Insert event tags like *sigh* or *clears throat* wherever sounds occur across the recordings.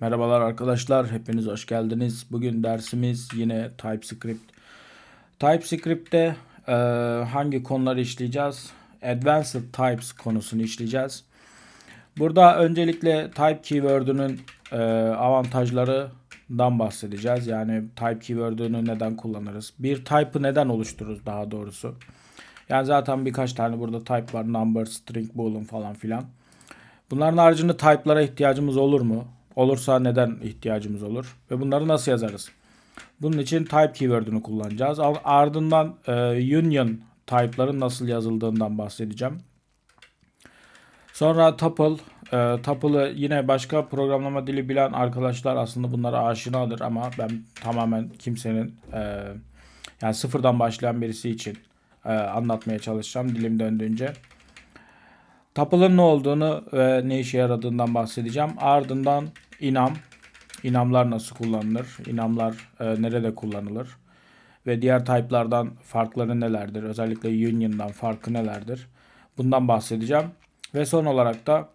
Merhabalar arkadaşlar, hepiniz hoş geldiniz. Bugün dersimiz yine TypeScript. TypeScript'te e, hangi konuları işleyeceğiz? Advanced Types konusunu işleyeceğiz. Burada öncelikle type keyword'ünün e, avantajlarından bahsedeceğiz. Yani type keyword'ünü neden kullanırız? Bir type'ı neden oluştururuz daha doğrusu? Yani zaten birkaç tane burada type var. Number, string, boolean falan filan. Bunların haricinde type'lara ihtiyacımız olur mu? Olursa neden ihtiyacımız olur? Ve bunları nasıl yazarız? Bunun için type keyword'ünü kullanacağız. Ardından e, union type'ların nasıl yazıldığından bahsedeceğim. Sonra tuple, e, tuple'ı yine başka programlama dili bilen arkadaşlar aslında bunlara aşinadır ama ben tamamen kimsenin e, yani sıfırdan başlayan birisi için e, anlatmaya çalışacağım dilim döndüğünce. Tuple'ın ne olduğunu ve ne işe yaradığından bahsedeceğim. Ardından inam, inamlar nasıl kullanılır, inamlar e, nerede kullanılır? Ve diğer type'lardan farkları nelerdir, özellikle union'dan farkı nelerdir? Bundan bahsedeceğim. Ve son olarak da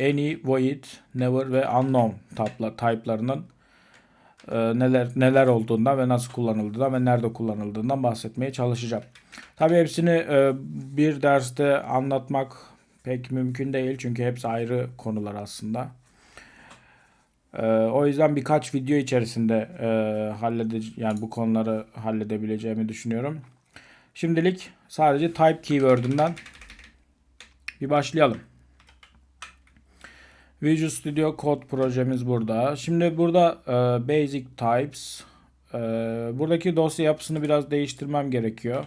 any, void, never ve unknown type'larının e, neler neler olduğundan ve nasıl kullanıldığından ve nerede kullanıldığından bahsetmeye çalışacağım. Tabii hepsini e, bir derste anlatmak pek mümkün değil çünkü hepsi ayrı konular aslında. E, o yüzden birkaç video içerisinde e, hallede yani bu konuları halledebileceğimi düşünüyorum. Şimdilik sadece type keyword'ünden bir başlayalım. Visual Studio Code projemiz burada. Şimdi burada e, Basic Types. E, buradaki dosya yapısını biraz değiştirmem gerekiyor.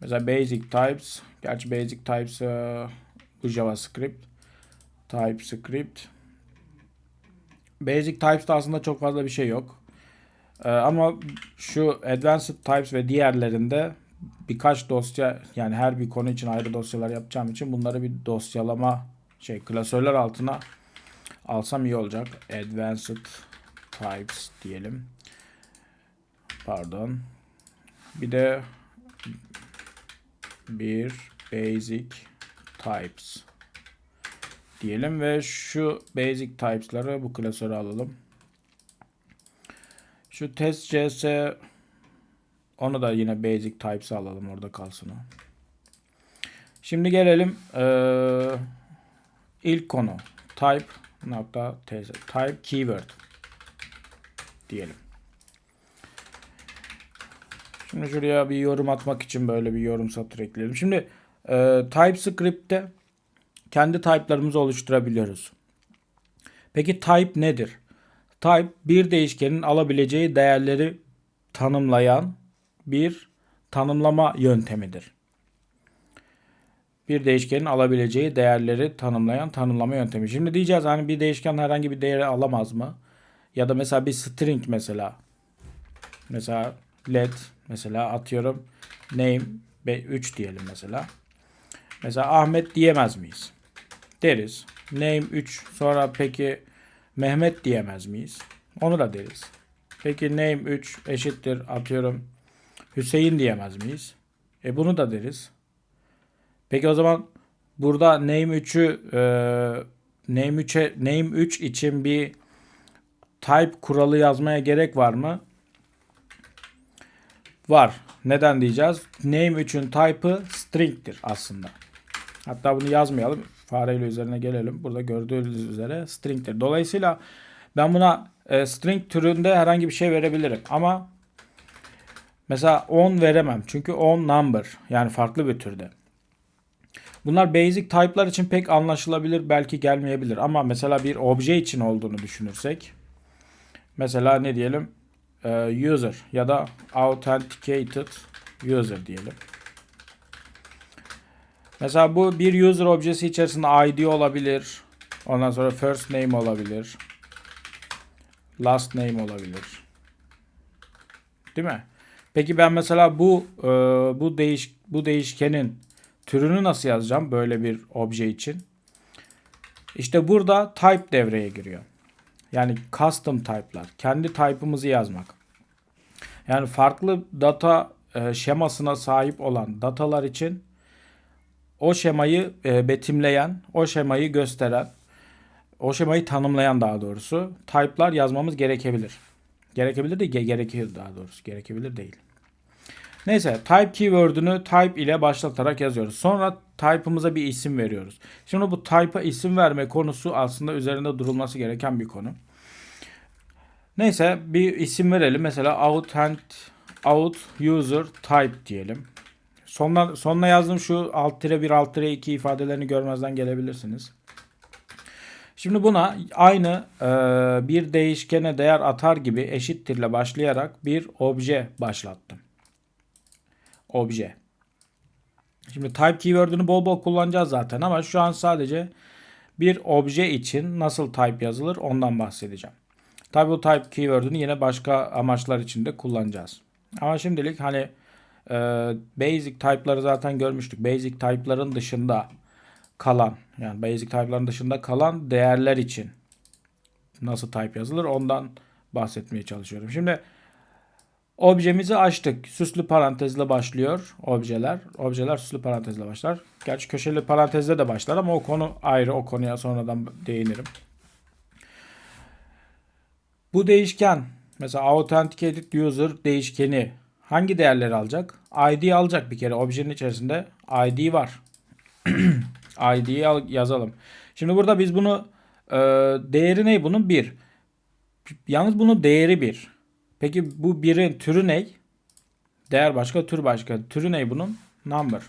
Mesela Basic Types. Gerçi Basic Types e, bu JavaScript. TypeScript. Basic Types'ta aslında çok fazla bir şey yok. E, ama şu Advanced Types ve diğerlerinde birkaç dosya yani her bir konu için ayrı dosyalar yapacağım için bunları bir dosyalama şey klasörler altına alsam iyi olacak. Advanced Types diyelim. Pardon. Bir de bir Basic Types diyelim ve şu Basic Types'ları bu klasöre alalım. Şu test.cs onu da yine Basic Types'e alalım orada kalsın. Şimdi gelelim ee, ilk konu type nokta tz type keyword diyelim. Şimdi şuraya bir yorum atmak için böyle bir yorum satır ekleyelim. Şimdi e, TypeScript'te kendi type'larımızı oluşturabiliyoruz. Peki type nedir? Type bir değişkenin alabileceği değerleri tanımlayan bir tanımlama yöntemidir. Bir değişkenin alabileceği değerleri tanımlayan tanımlama yöntemi. Şimdi diyeceğiz hani bir değişken herhangi bir değeri alamaz mı? Ya da mesela bir string mesela. Mesela let mesela atıyorum name 3 diyelim mesela. Mesela Ahmet diyemez miyiz? Deriz. Name 3 sonra peki Mehmet diyemez miyiz? Onu da deriz. Peki name 3 eşittir atıyorum Hüseyin diyemez miyiz? E bunu da deriz. Peki o zaman burada name 3'ü e, name 3'e name 3 için bir type kuralı yazmaya gerek var mı? Var. Neden diyeceğiz? Name 3'ün type'ı string'tir aslında. Hatta bunu yazmayalım. Fareyle üzerine gelelim. Burada gördüğünüz üzere string'tir. Dolayısıyla ben buna e, string türünde herhangi bir şey verebilirim. Ama mesela 10 veremem. Çünkü 10 number. Yani farklı bir türde. Bunlar basic type'lar için pek anlaşılabilir belki gelmeyebilir ama mesela bir obje için olduğunu düşünürsek mesela ne diyelim ee, user ya da authenticated user diyelim. Mesela bu bir user objesi içerisinde ID olabilir. Ondan sonra first name olabilir. Last name olabilir. Değil mi? Peki ben mesela bu e, bu değiş bu değişkenin Türünü nasıl yazacağım böyle bir obje için? İşte burada type devreye giriyor. Yani custom type'lar. Kendi type'ımızı yazmak. Yani farklı data e, şemasına sahip olan datalar için o şemayı e, betimleyen, o şemayı gösteren o şemayı tanımlayan daha doğrusu type'lar yazmamız gerekebilir. Gerekebilir de ge- gerekiyor daha doğrusu. Gerekebilir değil. Neyse type keyword'ünü type ile başlatarak yazıyoruz. Sonra type'ımıza bir isim veriyoruz. Şimdi bu type'a isim verme konusu aslında üzerinde durulması gereken bir konu. Neyse bir isim verelim. Mesela authent out user type diyelim. Sonuna, sonuna yazdığım şu alt tire 1 alt tire 2 ifadelerini görmezden gelebilirsiniz. Şimdi buna aynı e, bir değişkene değer atar gibi eşittirle başlayarak bir obje başlattım. Obje. Şimdi type keyword'ünü bol bol kullanacağız zaten ama şu an sadece bir obje için nasıl type yazılır ondan bahsedeceğim. Tabi bu type keyword'ünü yine başka amaçlar için de kullanacağız. Ama şimdilik hani e, basic type'ları zaten görmüştük. Basic type'ların dışında kalan yani basic type'ların dışında kalan değerler için nasıl type yazılır ondan bahsetmeye çalışıyorum. Şimdi objemizi açtık. Süslü parantezle başlıyor objeler. Objeler süslü parantezle başlar. Gerçi köşeli parantezle de başlar ama o konu ayrı. O konuya sonradan değinirim. Bu değişken mesela authenticated user değişkeni hangi değerleri alacak? ID alacak bir kere. Objenin içerisinde ID var. *clears throat* ID'yi al- yazalım. Şimdi burada biz bunu e, değeri ne bunun? 1. Yalnız bunun değeri 1. Peki bu 1'in türü ne? Değer başka, tür başka. Türü ne bunun? Number.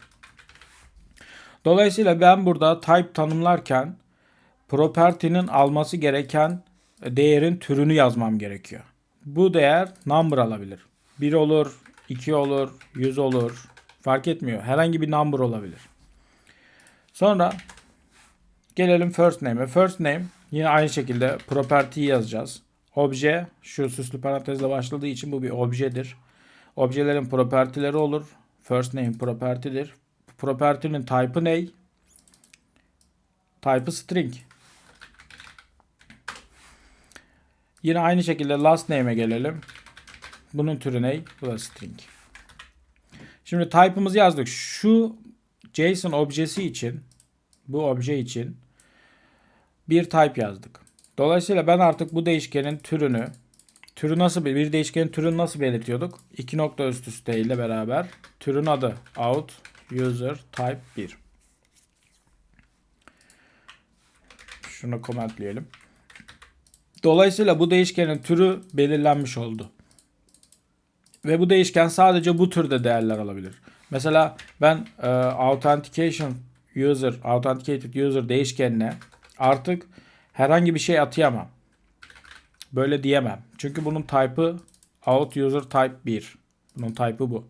Dolayısıyla ben burada type tanımlarken property'nin alması gereken değerin türünü yazmam gerekiyor. Bu değer number alabilir. 1 olur, 2 olur, 100 olur. Fark etmiyor. Herhangi bir number olabilir. Sonra gelelim first name'e. First name yine aynı şekilde property'yi yazacağız. Obje şu süslü parantezle başladığı için bu bir objedir. Objelerin property'leri olur. First name property'dir. Property'nin type'ı ne? Type'ı string. Yine aynı şekilde last name'e gelelim. Bunun türü ne? Bu da string. Şimdi type'ımızı yazdık. Şu JSON objesi için bu obje için bir type yazdık. Dolayısıyla ben artık bu değişkenin türünü türü nasıl bir değişkenin türünü nasıl belirtiyorduk? İki nokta üst üste ile beraber türün adı out user type 1. Şunu komentleyelim. Dolayısıyla bu değişkenin türü belirlenmiş oldu. Ve bu değişken sadece bu türde değerler alabilir. Mesela ben e, authentication user, authenticated user değişkenine artık herhangi bir şey atayamam. Böyle diyemem. Çünkü bunun type'ı out user type 1. Bunun type'ı bu.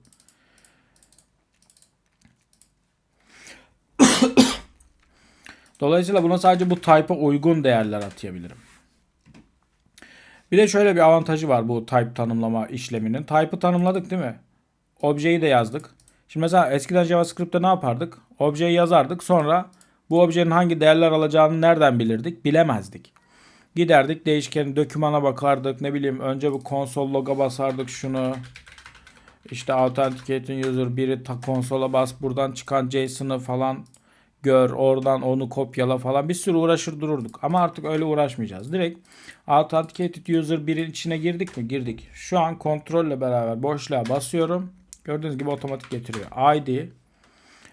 *coughs* Dolayısıyla buna sadece bu type'a uygun değerler atayabilirim. Bir de şöyle bir avantajı var bu type tanımlama işleminin. Type'ı tanımladık değil mi? Objeyi de yazdık. Şimdi mesela eskiden JavaScript'te ne yapardık? Objeyi yazardık. Sonra bu objenin hangi değerler alacağını nereden bilirdik? Bilemezdik. Giderdik değişkenin dökümana bakardık. Ne bileyim önce bu konsol loga basardık şunu. İşte authenticating user biri ta konsola bas buradan çıkan JSON'ı falan gör oradan onu kopyala falan bir sürü uğraşır dururduk. Ama artık öyle uğraşmayacağız. Direkt authenticated user birin içine girdik mi? Girdik. Şu an kontrolle beraber boşluğa basıyorum. Gördüğünüz gibi otomatik getiriyor. ID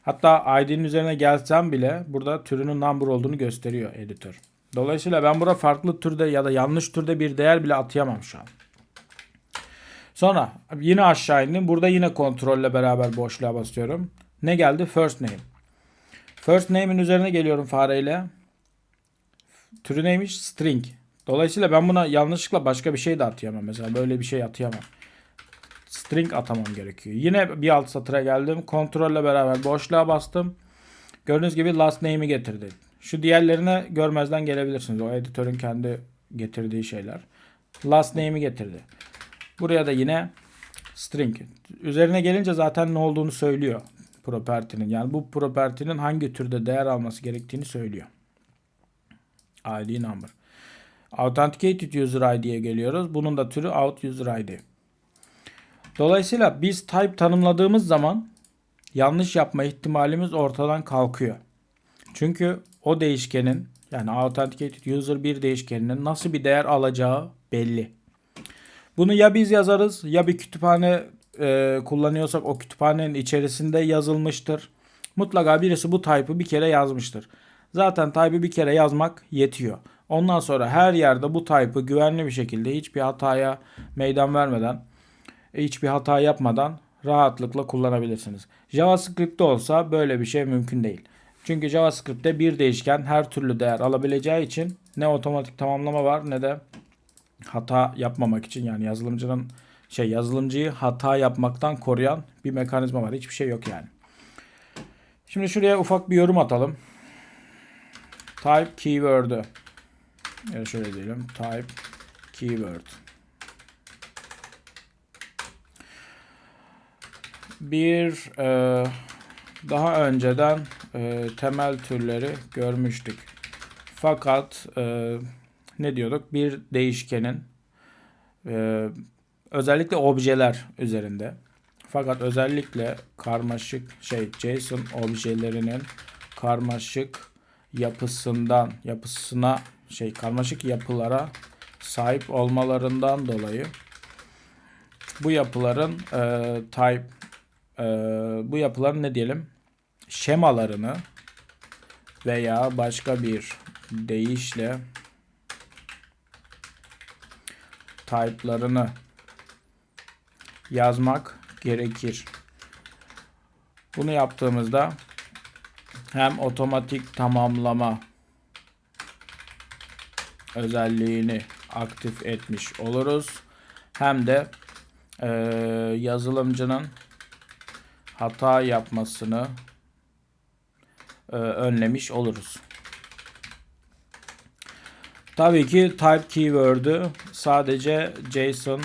hatta ID'nin üzerine gelsem bile burada türünün number olduğunu gösteriyor editör. Dolayısıyla ben burada farklı türde ya da yanlış türde bir değer bile atayamam şu an. Sonra yine aşağı indim. Burada yine kontrolle beraber boşluğa basıyorum. Ne geldi? First name. First name'in üzerine geliyorum fareyle. Türü neymiş? String. Dolayısıyla ben buna yanlışlıkla başka bir şey de atayamam. Mesela böyle bir şey atayamam. String atamam gerekiyor. Yine bir alt satıra geldim. Kontrolle beraber boşluğa bastım. Gördüğünüz gibi last name'i getirdi. Şu diğerlerine görmezden gelebilirsiniz. O editörün kendi getirdiği şeyler. Last name'i getirdi. Buraya da yine string. Üzerine gelince zaten ne olduğunu söylüyor property'nin. Yani bu property'nin hangi türde değer alması gerektiğini söylüyor. ID number. Authenticated user ID'ye geliyoruz. Bunun da türü out user ID. Dolayısıyla biz type tanımladığımız zaman yanlış yapma ihtimalimiz ortadan kalkıyor. Çünkü o değişkenin Yani authenticated user bir değişkeninin nasıl bir değer alacağı belli. Bunu ya biz yazarız ya bir kütüphane e, kullanıyorsak o kütüphanenin içerisinde yazılmıştır. Mutlaka birisi bu type'ı bir kere yazmıştır. Zaten type'ı bir kere yazmak yetiyor. Ondan sonra her yerde bu type'ı güvenli bir şekilde hiçbir hataya meydan vermeden, hiçbir hata yapmadan rahatlıkla kullanabilirsiniz. JavaScript'te olsa böyle bir şey mümkün değil. Çünkü JavaScript'te bir değişken her türlü değer alabileceği için ne otomatik tamamlama var ne de hata yapmamak için yani yazılımcının şey yazılımcıyı hata yapmaktan koruyan bir mekanizma var. Hiçbir şey yok yani. Şimdi şuraya ufak bir yorum atalım. Type keyword'ü. Ya şöyle diyelim. Type keyword. Bir e, daha önceden e, temel türleri görmüştük. Fakat e, ne diyorduk? Bir değişkenin e, özellikle objeler üzerinde. Fakat özellikle karmaşık şey JSON objelerinin karmaşık yapısından yapısına şey karmaşık yapılara sahip olmalarından dolayı bu yapıların e, type e, bu yapıların ne diyelim şemalarını veya başka bir deyişle type'larını yazmak gerekir. Bunu yaptığımızda hem otomatik tamamlama özelliğini aktif etmiş oluruz. Hem de e, yazılımcının hata yapmasını e, önlemiş oluruz. Tabii ki type keyword'ü sadece JSON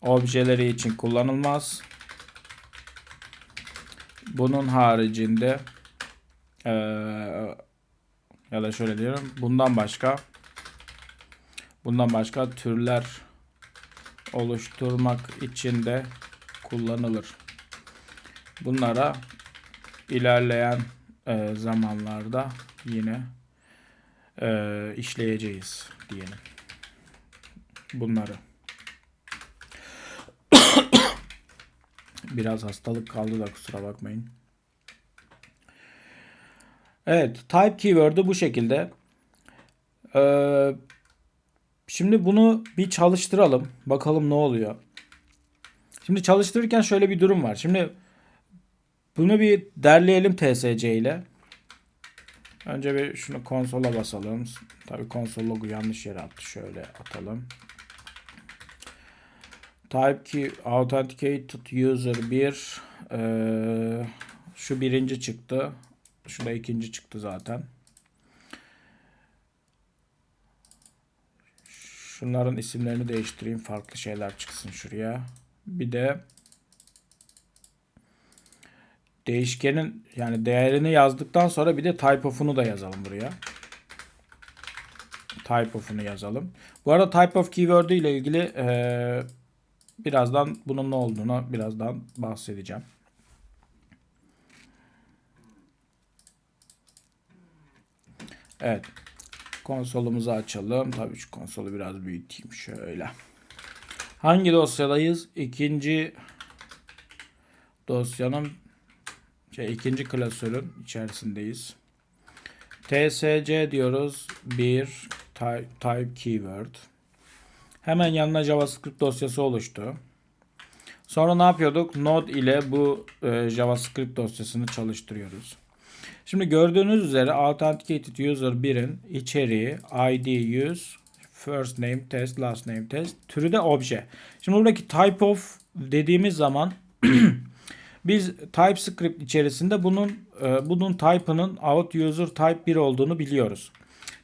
objeleri için kullanılmaz. Bunun haricinde ee, ya da şöyle diyorum. Bundan başka bundan başka türler oluşturmak için de kullanılır. Bunlara ilerleyen e, zamanlarda yine e, işleyeceğiz diyelim. Bunları. *coughs* Biraz hastalık kaldı da kusura bakmayın. Evet, type keyword'ü bu şekilde. Ee, şimdi bunu bir çalıştıralım. Bakalım ne oluyor. Şimdi çalıştırırken şöyle bir durum var. Şimdi bunu bir derleyelim TSC ile. Önce bir şunu konsola basalım. Tabii konsol logo yanlış yere attı. Şöyle atalım. Type key authenticated user 1 ee, şu birinci çıktı. Şu da ikinci çıktı zaten. Şunların isimlerini değiştireyim. Farklı şeyler çıksın şuraya. Bir de değişkenin yani değerini yazdıktan sonra bir de type of'unu da yazalım buraya. Type of'unu yazalım. Bu arada type of keyword ile ilgili ee, birazdan bunun ne olduğunu birazdan bahsedeceğim. Evet. Konsolumuzu açalım. Tabii şu konsolu biraz büyüteyim şöyle. Hangi dosyadayız? İkinci dosyanın şey ikinci klasörün içerisindeyiz. tsc diyoruz. Bir type, type keyword. Hemen yanına JavaScript dosyası oluştu. Sonra ne yapıyorduk? Node ile bu e, JavaScript dosyasını çalıştırıyoruz. Şimdi gördüğünüz üzere Authenticated User 1'in içeriği ID use first name test last name test türü de obje. Şimdi buradaki type of dediğimiz zaman *clears throat* biz TypeScript içerisinde bunun e, bunun type'ının out user type 1 olduğunu biliyoruz.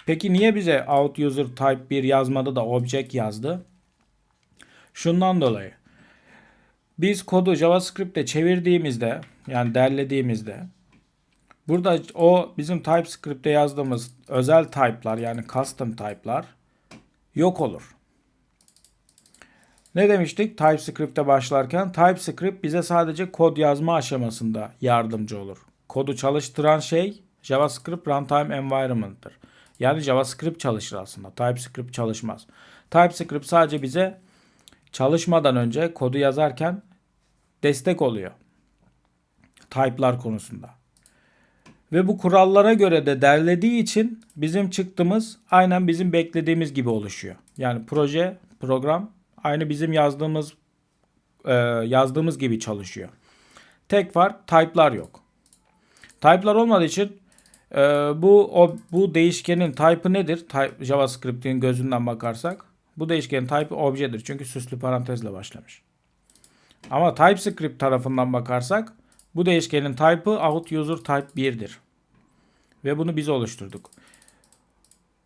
Peki niye bize out user type 1 yazmadı da object yazdı? Şundan dolayı. Biz kodu JavaScript'te çevirdiğimizde yani derlediğimizde Burada o bizim TypeScript'te yazdığımız özel type'lar yani custom type'lar yok olur. Ne demiştik TypeScript'te başlarken? TypeScript bize sadece kod yazma aşamasında yardımcı olur. Kodu çalıştıran şey JavaScript Runtime Environment'tır. Yani JavaScript çalışır aslında. TypeScript çalışmaz. TypeScript sadece bize çalışmadan önce kodu yazarken destek oluyor. Type'lar konusunda. Ve bu kurallara göre de derlediği için bizim çıktığımız aynen bizim beklediğimiz gibi oluşuyor. Yani proje, program aynı bizim yazdığımız e, yazdığımız gibi çalışıyor. Tek var type'lar yok. Type'lar olmadığı için e, bu o, bu değişkenin type'ı nedir? Type, JavaScript'in gözünden bakarsak bu değişkenin type'ı objedir. Çünkü süslü parantezle başlamış. Ama TypeScript tarafından bakarsak bu değişkenin type'ı out user type 1'dir. Ve bunu biz oluşturduk.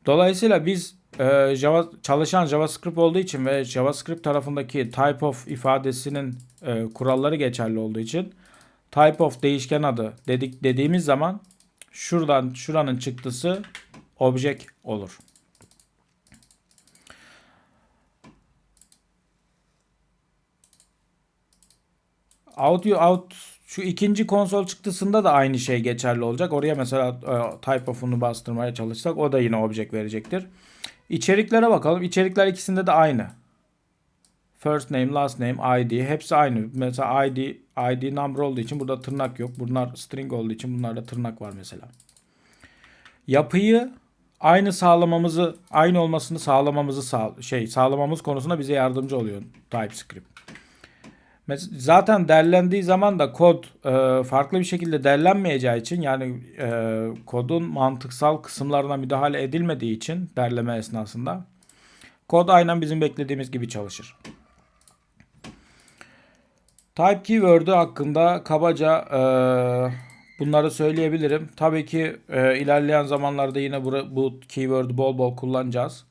Dolayısıyla biz e, Java çalışan JavaScript olduğu için ve JavaScript tarafındaki type of ifadesinin e, kuralları geçerli olduğu için type of değişken adı dedik dediğimiz zaman şuradan şuranın çıktısı object olur. Out out şu ikinci konsol çıktısında da aynı şey geçerli olacak. Oraya mesela e, type of'unu bastırmaya çalışsak o da yine object verecektir. İçeriklere bakalım. İçerikler ikisinde de aynı. First name, last name, ID hepsi aynı. Mesela ID ID number olduğu için burada tırnak yok. Bunlar string olduğu için bunlarda tırnak var mesela. Yapıyı aynı sağlamamızı, aynı olmasını sağlamamızı sağ, şey sağlamamız konusunda bize yardımcı oluyor TypeScript. Zaten derlendiği zaman da kod e, farklı bir şekilde derlenmeyeceği için yani e, kodun mantıksal kısımlarına müdahale edilmediği için derleme esnasında kod aynen bizim beklediğimiz gibi çalışır. Type keyword'ü hakkında kabaca e, bunları söyleyebilirim. Tabii ki e, ilerleyen zamanlarda yine bu, bu keyword'ü bol bol kullanacağız.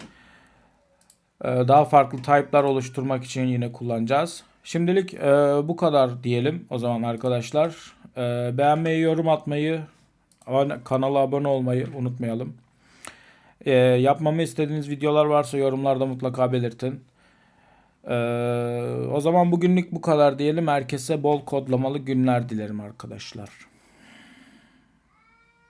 E, daha farklı type'lar oluşturmak için yine kullanacağız. Şimdilik e, bu kadar diyelim o zaman arkadaşlar. E, beğenmeyi, yorum atmayı, kanala abone olmayı unutmayalım. E, yapmamı istediğiniz videolar varsa yorumlarda mutlaka belirtin. E, o zaman bugünlük bu kadar diyelim. Herkese bol kodlamalı günler dilerim arkadaşlar.